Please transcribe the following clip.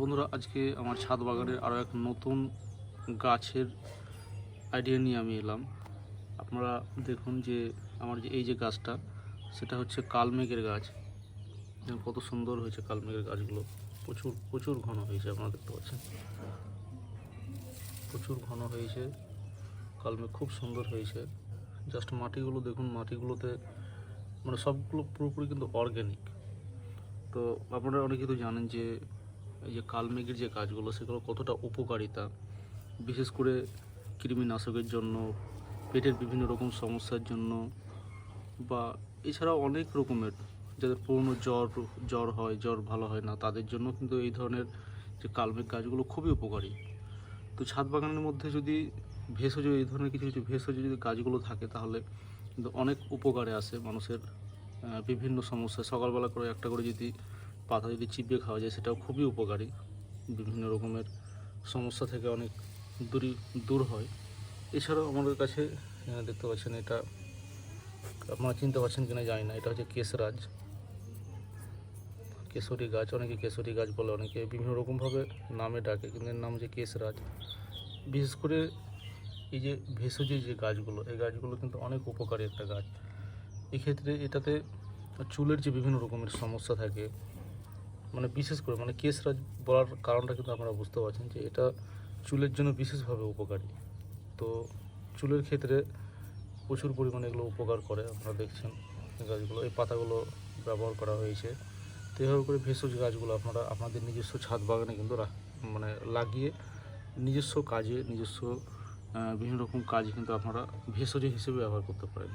বন্ধুরা, আজকে আমার ছাদ বাগানের আরও এক নতুন গাছের আইডিয়া নিয়ে আমি এলাম। আপনারা দেখুন যে আমার যে এই যে গাছটা, সেটা হচ্ছে কালমেঘের গাছ। কত সুন্দর হয়েছে কালমেঘের গাছগুলো। প্রচুর প্রচুর ঘন হয়েছে, আপনারা দেখতে পাচ্ছেন। প্রচুর ঘন হয়েছে। কালমেঘ খুব সুন্দর হয়েছে। জাস্ট মাটিগুলো দেখুন, মাটিগুলোতে মানে সবগুলো পুরোপুরি কিন্তু অর্গ্যানিক তো আপনারা অনেকেই তো জানেন যে এই যে কালমেঘের যে গাছগুলো সেগুলো কতটা উপকারিতা। বিশেষ করে কৃমিনাশকের জন্য, পেটের বিভিন্ন রকম সমস্যার জন্য, বা এছাড়াও অনেক রকমের, যাদের পুরনো জ্বর জ্বর হয়, জ্বর ভালো হয় না, তাদের জন্য কিন্তু এই ধরনের যে কালমেঘ গাছগুলো খুবই উপকারী। তো ছাদ বাগানের মধ্যে যদি ভেষজ, এই ধরনের কিছু কিছু ভেষজ যদি গাছগুলো থাকে, তাহলে কিন্তু অনেক উপকারে আসে মানুষের বিভিন্ন সমস্যা সকালবেলা করে একটা করে যদি পাতা যদি চিবিয়ে খাওয়া যায়, সেটাও খুবই উপকারী। বিভিন্ন রকমের সমস্যা থেকে অনেক দূরই দূর হয়। এছাড়াও আমাদের কাছে দেখতে পাচ্ছেন এটা, আপনারা চিনতে পারছেন কিনা জানি না, এটা হচ্ছে কেশরাজ। কেশরী গাছ, অনেকে কেশরী গাছ বলে, অনেকে বিভিন্ন রকমভাবে নামে ডাকে, কিন্তু এর নাম হচ্ছে কেশরাজ। বিশেষ করে এই যে ভেষজ যে গাছগুলো, এই গাছগুলো কিন্তু অনেক উপকারী একটা গাছ। এক্ষেত্রে এটাতে চুলের যে বিভিন্ন রকমের সমস্যা থাকে মানে বিশেষ করে মানে কেশরাজ বলার কারণটা কিন্তু আপনারা বুঝতে পারছেন যে এটা চুলের জন্য বিশেষভাবে উপকারী। তো চুলের ক্ষেত্রে প্রচুর পরিমাণে এগুলো উপকার করে, আপনারা দেখছেন গাছগুলো, এই পাতাগুলো ব্যবহার করা হয়েছে। তো এভাবে করে ভেষজ গাছগুলো আপনারা, আপনাদের নিজস্ব ছাদ বাগানে কিন্তু মানে লাগিয়ে নিজস্ব কাজে, নিজস্ব বিভিন্ন রকম কাজে কিন্তু আপনারা ভেষজ হিসেবে ব্যবহার করতে পারেন।